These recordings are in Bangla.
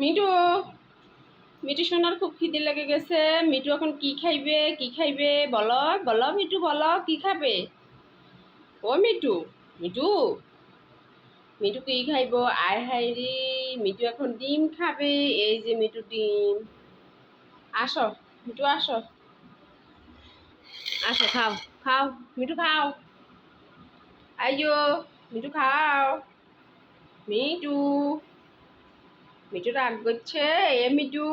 মিঠু মিঠু সোনার খুব খিদে লেগে গেছে। মিঠু এখন কি খাইবে কি খাইবে? বলো বলো মিঠু, বলো, কি খাবে? ও মিঠু মিঠু মিঠু কি খাইব? আয় হাই মিঠু এখন ডিম খাবে, এই যে মিঠু ডিম। আসো, মিঠু আসো। আসো, খাও খাও, মিঠু খাও। আইয়ো, মিঠু খাও। মিঠু। মিঠু রাগ করছে। এ মিঠু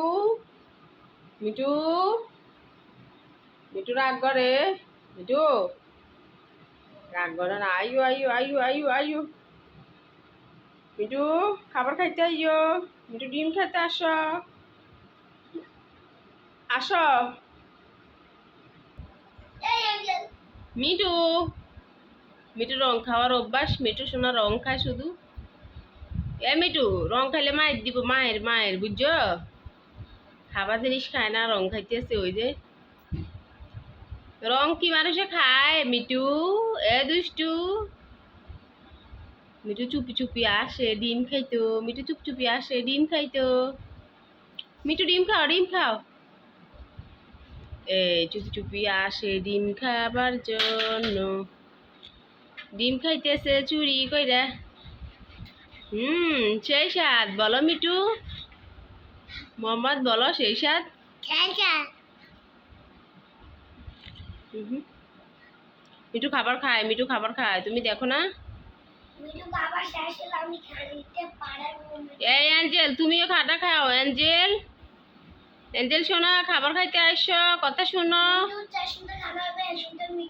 মিঠু মিঠু রাগ করে। মিঠু, রাগ করে না। আইয়ো আইয়ো আইয়ো আইয়ো আইয়ো মিঠু, খাবার খাইতে আইয়ো। মিঠু, ডিম খেতে আসো। আসো। মিঠু মিঠু রং খাওয়ার অভ্যাস। মিঠু সোনা রং খায় শুধু। এ মিঠু রং খাইলে মায়ের দিব, মায়ের মায়ের, বুঝছ? খাবার জিনিস খায় না, রং খাইতেছে ওই যে। রং কি মানুষে খায়? মিঠু এ দুষ্টু। মিঠু চুপি চুপি আসে, ডিম খাইতো। মিঠু চুপ চুপি আসে, ডিম খাইতো। মিঠু ডিম খাও ডিম খাও। এই চুপি চুপি আসে ডিম খাবার জন্য। ডিম খাইতেছে চুরি কইরা। হুম সেই স্বাদ। বলো মিঠু। মোহাম্মদ বলো সেই স্বাদ। মিঠু খাবার খায় মিঠু খাবার খায়। তুমি দেখো না। এই অ্যাঞ্জেল তুমিও খাটা খাও। অ্যাঞ্জেল অ্যাঞ্জেল শোনা খাবার খাইতে আসছো কথা শোনো।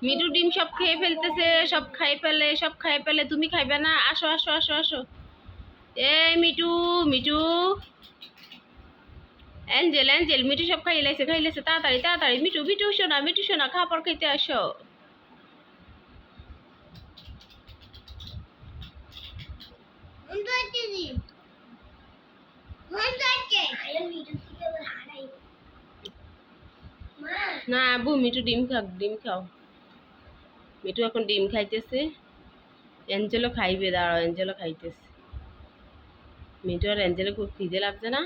মিঠু ডিম সব খেয়ে ফেলতেছে সব খাই ফেলে সব খাই ফেলে। তুমি খাইবে না। আসো আসো আসো আসো। এই মিঠু মিঠু। অ্যাঞ্জেল অ্যাঞ্জেল, মিঠু সব খাই লাইছে খাই লাইছে তাড়াতাড়ি তাড়াতাড়ি। মিঠু মিঠু শোনা মিঠু শোনা খাবার খাইতে আসো। না আবু মিঠু ডিম খাও ডিম খাও। মিঠু এখন ডিম খাইতেছে। অ্যাঞ্জেলও খাইবে, দাঁড়াও, অ্যাঞ্জেলও খাইতেছে। মিঠু আর অ্যাঞ্জেলে খুব খিদে লাগছে না?